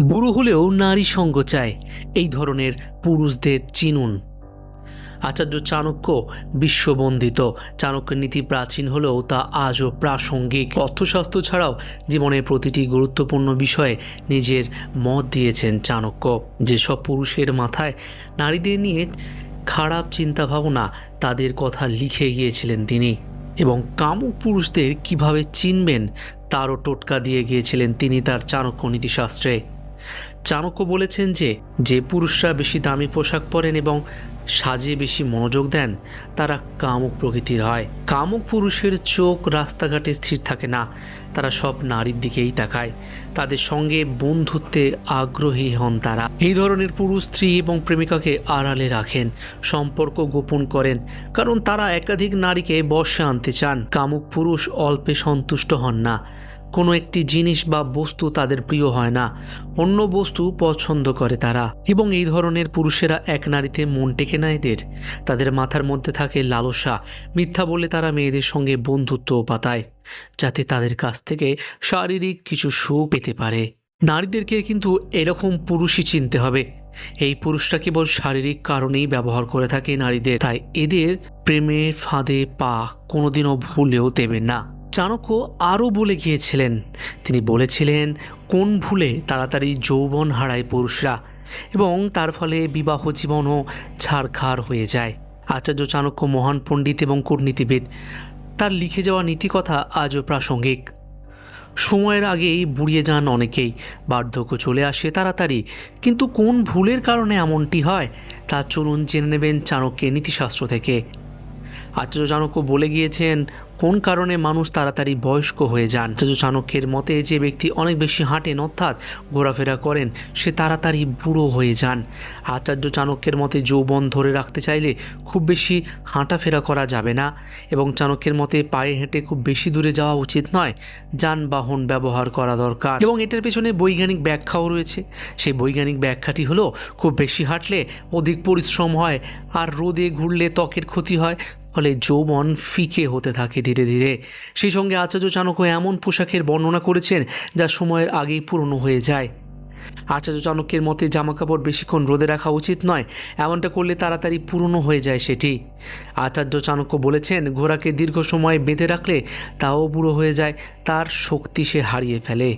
বুড়ো হলেও নারী সঙ্গ চায়, এই ধরনের পুরুষদের চিনুন। আচার্য চাণক্য বিশ্ববন্দিত। চাণক্যের নীতি প্রাচীন হলেও তা আজও প্রাসঙ্গিক। অর্থশাস্ত্র ছাড়াও জীবনের প্রতিটি গুরুত্বপূর্ণ বিষয়ে নিজের মত দিয়েছেন চাণক্য। যেসব পুরুষের মাথায় নারীদের নিয়ে খারাপ চিন্তাভাবনা, তাদের কথা লিখে গিয়েছিলেন তিনি। এবং কামুক পুরুষদের কীভাবে চিনবেন, তারও টোটকা দিয়ে গিয়েছিলেন তিনি তার চাণক্য নীতিশাস্ত্রে। চাণক্য বলেছেন যে যে পুরুষরা বেশি দামি পোশাক পরেন এবং সাজে বেশি মনোযোগ দেন, তারা কামুক প্রকৃতির হয়। কামুক পুরুষের চোখ রাস্তাঘাটে স্থির থাকে না, তারা সব নারীর দিকেই তাকায়। তাদের সঙ্গে বন্ধুত্বে আগ্রহী হন তারা। এই ধরনের পুরুষ স্ত্রী এবং প্রেমিকাকে আড়ালে রাখেন, সম্পর্ক গোপন করেন, কারণ তারা একাধিক নারীকে বশে আনতে চান। কামুক পুরুষ অল্পে সন্তুষ্ট হন না। কোনো একটি জিনিস বা বস্তু তাদের প্রিয় হয় না, অন্য বস্তু পছন্দ করে তারা। এবং এই ধরনের পুরুষেরা এক নারীতে মন টেকে না এদের। তাদের মাথার মধ্যে থাকে লালসা, মিথ্যা বলে তারা মেয়েদের সঙ্গে বন্ধুত্ব পাতায় যাতে তাদের কাছ থেকে শারীরিক কিছু সুখ পেতে পারে। নারীদেরকে কিন্তু এরকম পুরুষই চিনতে হবে। এই পুরুষরা কেবল শারীরিক কারণেই ব্যবহার করে থাকে নারীদের। তাই এদের প্রেমের ফাঁদে পা কোনোদিনও ভুলেও দেবেন না। চাণক্য আরও বলে গিয়েছিলেন, তিনি বলেছিলেন, কোন ভুলে তাড়াতাড়ি যৌবন হারায় পুরুষরা এবং তার ফলে বিবাহ জীবনও ছাড়খাড় হয়ে যায়। আচার্য চাণক্য মহান পণ্ডিত এবং কূটনীতিবিদ। তার লিখে যাওয়া নীতিকথা আজও প্রাসঙ্গিক। সময়ের আগেই বুড়িয়ে যান অনেকেই, বার্ধক্য চলে আসে তাড়াতাড়ি। কিন্তু কোন ভুলের কারণে এমনটি হয়, তা চলুন জেনে নেবেন চাণক্যের নীতিশাস্ত্র থেকে। আচার্য চাণক্য বলে গিয়েছেন, কোন কারণে মানুষ তাড়াতাড়ি বয়স্ক হয়ে যান? আচার্য চাণক্যের মতে যে ব্যক্তি অনেক বেশি হাঁটেন, অর্থাৎ ঘোরাফেরা করেন, সে তাড়াতাড়ি বুড়ো হয়ে যান। আচার্য চাণক্যের মতে যৌবন ধরে রাখতে চাইলে খুব বেশি হাঁটাফেরা করা যাবে না এবং চাণক্যের মতে পায়ে হেঁটে খুব বেশি দূরে যাওয়া উচিত নয়, যানবাহন ব্যবহার করা দরকার। এবং এটার পেছনে বৈজ্ঞানিক ব্যাখ্যাও রয়েছে। সেই বৈজ্ঞানিক ব্যাখ্যাটি হলো, খুব বেশি হাঁটলে অধিক পরিশ্রম হয়, আর রোদে ঘুরলে ত্বকের ক্ষতি হয় ফলে যৌবন ফিকে হতে থাকে ধীরে ধীরে। সেই সঙ্গে আচার্য চাণক্য এমন পোশাকের বর্ণনা করেছেন যা সময়ের আগেই পুরনো হয়ে যায়। আচার্য চাণক্যের মতে জামাকাপড় বেশিক্ষণ রোদে রাখা উচিত নয়, এমনটা করলে তাড়াতাড়ি পুরনো হয়ে যায় সেটি। আচার্য চাণক্য বলেছেন, ঘোড়াকে দীর্ঘ সময় বেঁধে রাখলে তাও বুড়ো হয়ে যায়, তার শক্তি সে হারিয়ে ফেলে।